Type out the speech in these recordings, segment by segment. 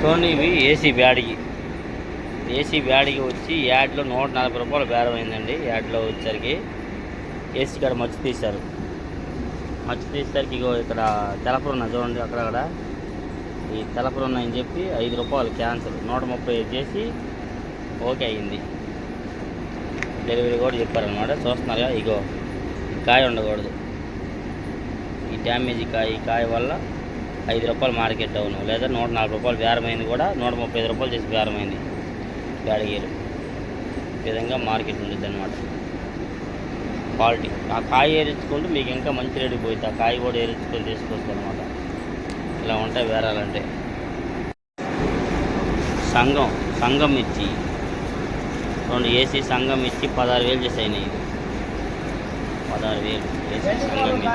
చూడండి ఇవి AC బ్యాడ్కి AC బ్యాడ్కి వచ్చి యాడ్లో నూట నలభై రూపాయలు బేరం అయిందండి యాడ్లో వచ్చేసరికి. ఏసీ కాడ మచ్చి తీశారు. మచ్చి తీసేసరికి ఇగో ఇక్కడ తెలపరున్న చూడండి అక్కడక్కడ. ఈ తెలపరున్న అని చెప్పి ఐదు రూపాయలు క్యాన్సల్ నూట ముప్పై ఐదు చేసి ఓకే అయింది డెలివరీ కూడా చెప్పారనమాట చూస్తున్నారుగా ఇగో కాయ ఉండకూడదు. ఈ డ్యామేజ్ కాయ ఈ కాయ వల్ల ఐదు రూపాయలు మార్కెట్ అవును లేదా నూట నాలుగు రూపాయలు బేరమైంది కూడా నూట ముప్పై ఐదు రూపాయలు చేసి బేరమైంది బ్యాడగీరు ఈ విధంగా మార్కెట్ ఉండేది అనమాట క్వాలిటీ. ఆ కాయ ఏరించుకుంటూ మీకు ఇంకా మంచి రేటుకి పోయింది ఆ కాయ కూడా ఏరించుకొని తీసుకొస్తుంది అనమాట ఇలా ఉంటాయి బేరాలంటే సంఘం. సంఘం ఇచ్చి రెండు ఏసీ సంఘం ఇచ్చి పదహారు వేలు చేసి అయినాయి పదహారు వేలు. ఏసీ సంఘం ఇచ్చి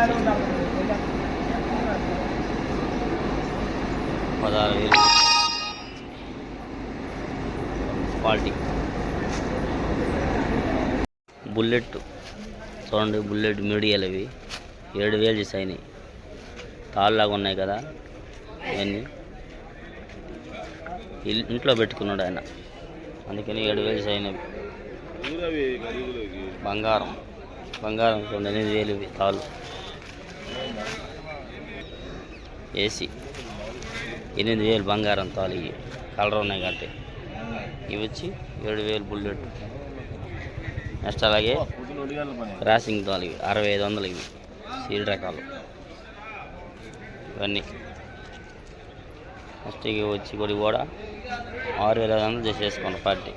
పదహారు వేలు క్వాలిటీ బుల్లెట్ చూడండి బుల్లెట్ మీడియాలు ఇవి. ఏడు వేలు చేసాయి తాళ్ళలాగా ఉన్నాయి కదా. ఇవన్నీ. ఇంట్లో పెట్టుకున్నాడు ఆయన. అందుకని ఏడు వేలు చేసాయి బంగారం. బంగారం చూడండి ఎనిమిది వేలు తాళ్ళు. ఏసీ. ఎనిమిది వేలు బంగారం తాలి కలర్ ఉన్నాయి కాబట్టి. ఇవి వచ్చి ఏడు వేలు బుల్లెట్. నెక్స్ట్ అలాగే క్రాసింగ్ తాళ్ళు ఇవి అరవై ఐదు వందలు ఇవి. సీడ్ రకాలు. ఇవన్నీ. నెక్స్ట్ ఇవి వచ్చి కొడి కూడా ఆరు వేల ఐదు వందలు చేసేసుకోండి పార్టీ.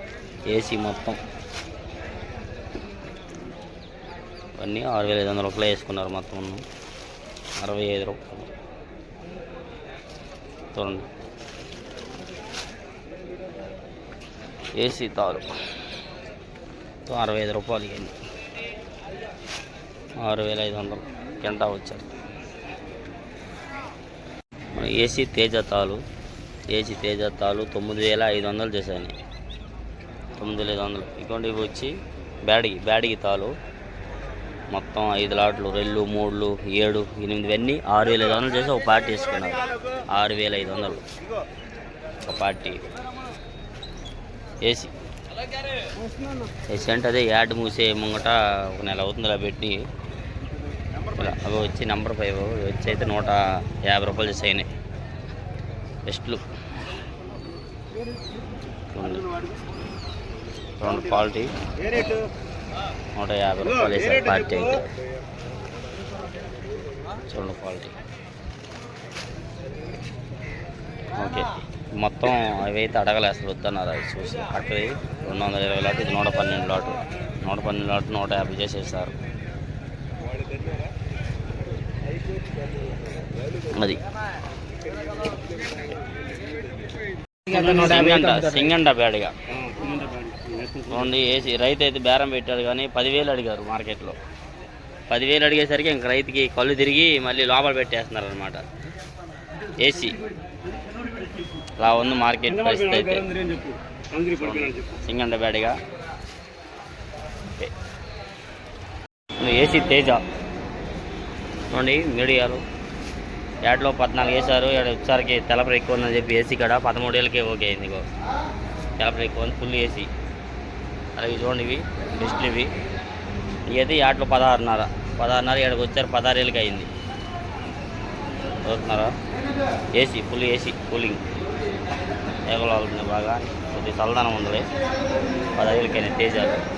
ఏసీ మొత్తం. ఇవన్నీ ఆరు వేల ఐదు వందల రూపాయలు వేసుకున్నారు మొత్తం అరవై ఐదు రూపాయలు. చూడండి ఏసీ తారు. అరవై ఐదు రూపాయలు ఇవన్నీ ఆరు వేల ఐదు వందలు కింటా వచ్చారు. మన ఏసీ తేజ తాలు ఏసీ తేజ తాలు తొమ్మిది వేల ఐదు వందలు చేశాను తొమ్మిది వేల ఐదు వందలు. ఇటువంటి వచ్చి బ్యాడిగి బ్యాడిగి తాలు. మొత్తం ఐదు లాట్లు రెండు మూడులు ఏడు ఎనిమిది అన్నీ ఆరు వేల ఐదు వందలు చేసి ఒక పార్టీ వేసుకున్నారు ఆరు వేల ఐదు వందలు. ఒక పార్టీ. ఏసీ. ఏసీ అంటే అదే యాడ్ మూసే ముంగట ఒక నెల అవుతుంది అలా పెట్టి. ఇలా అవి వచ్చి నెంబర్ ఫైవ్ వచ్చి అయితే నూట యాభై రూపాయలు చేసి అయినాయి. బెస్ట్లు. రెండు క్వాలిటీ. నూట యాభై రూపాయలు వేసారు పార్టీ అయితే. చూడండి క్వాలిటీ. ఓకే. మొత్తం అవి అయితే అడగలేస్తారు వద్దన్నారు అవి చూసి. అక్కడి రెండు వందల ఇరవై లాట్ ఇది నూట పన్నెండు లాటు. నూట పన్నెండు లాట్ నూట యాభై చేసేస్తారు అది. సింగంట సింగంట బ్యాడ్గా. Only AC. రైతు అయితే బేరం పెట్టాడు కానీ పదివేలు అడిగారు మార్కెట్లో. పదివేలు అడిగేసరికి ఇంక రైతుకి కళ్ళు తిరిగి మళ్ళీ లోపల పెట్టేస్తున్నారు అనమాట ఏసీ. అలా ఉంది మార్కెట్ పరిస్థితి అయితే. సింగండ బ్యాడ్గా ఏసీ తేజ. చూడండి మీడియాలు యాడ్లో పద్నాలుగు వేశారు. ఇక్కడ వచ్చారికి తెలపర ఎక్కువ ఉందని చెప్పి ఏసీ కాడ పదమూడు వేలకే ఓకే అయింది తెలపర ఎక్కువ ఉంది ఫుల్ ఏసీ. అలాగే చూడండి ఇవి బెస్ట్లు ఇవి. ఇవైతే ఆటలో పదహారున్నర. పదహారున్నర ఇక్కడికి వచ్చారు పదహారేళ్ళకి అయింది. చదువుతున్నారా ఏసీ ఫుల్ ఏసీ కూలింగ్. ఏగలాగుతుంది బాగా. కొద్దిగా చల్లదనం ఉంది. పదహారేళ్ళకైనా తేజాలు